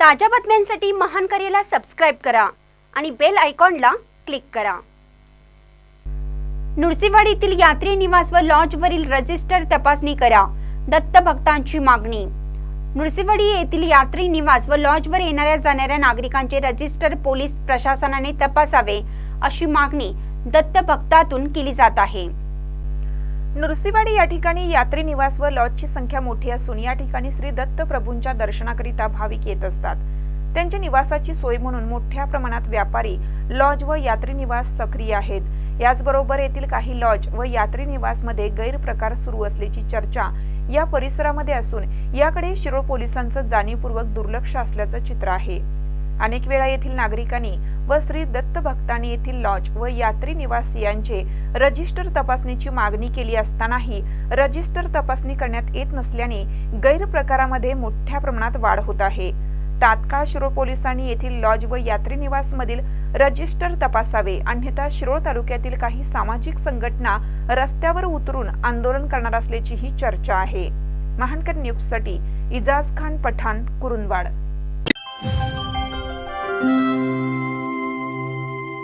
ताज्या बातम्यांसाठी महान करेला सबस्क्राईब करा आणि बेल आयकॉनला क्लिक करा. नुरसेवाडीतील यात्री निवास व लॉजवरील रजिस्टर तपासणी करा. दत्त भक्तांची मागणी. नुरसेवाडी येथील यात्री निवास व लॉजवर येणाऱ्या जाणाऱ्या नागरिकांचे रजिस्टर पोलीस प्रशासनाने तपासावे अशी मागणी दत्त भक्तातून केली जात आहे. नृसिंहवाडी या ठिकाणी यात्री निवास व लॉजची संख्या मोठी असून या ठिकाणी श्री दत्त प्रभूंच्या दर्शनाकरिता भाविक येत असतात. त्यांच्या निवासाची सोय म्हणून मोठ्या प्रमाणात व्यापारी लॉज व यात्री निवास सक्रिय आहेत. याचबरोबर येथील काही लॉज व यात्री निवासमध्ये गैरप्रकार सुरू असल्याची चर्चा या परिसरामध्ये असून याकडे शिरोळ पोलिसांचं जाणीवपूर्वक दुर्लक्ष असल्याचं चित्र आहे. अनेक वेळा येथील नागरिकांनी व श्री दत्त भक्तांनी येथील लॉज व यात्री निवास यांचे रजिस्टर तपासणीची मागणी केली असतानाही रजिस्टर तपासणी करण्यात येत नसल्याने गैरप्रकारामध्ये मोठ्या प्रमाणात वाढ होत आहे. तात्काळ शिरोळ पोलिसांनी येथील लॉज व यात्री निवास मधील रजिस्टर तपासावे. अन्यथा शिरोळ तालुक्यातील काही सामाजिक संघटना रस्त्यावर उतरून आंदोलन करणार असल्याची ही चर्चा आहे. महानकर न्यूजसाठी इजाज खान पठाण कुरुंदवाड.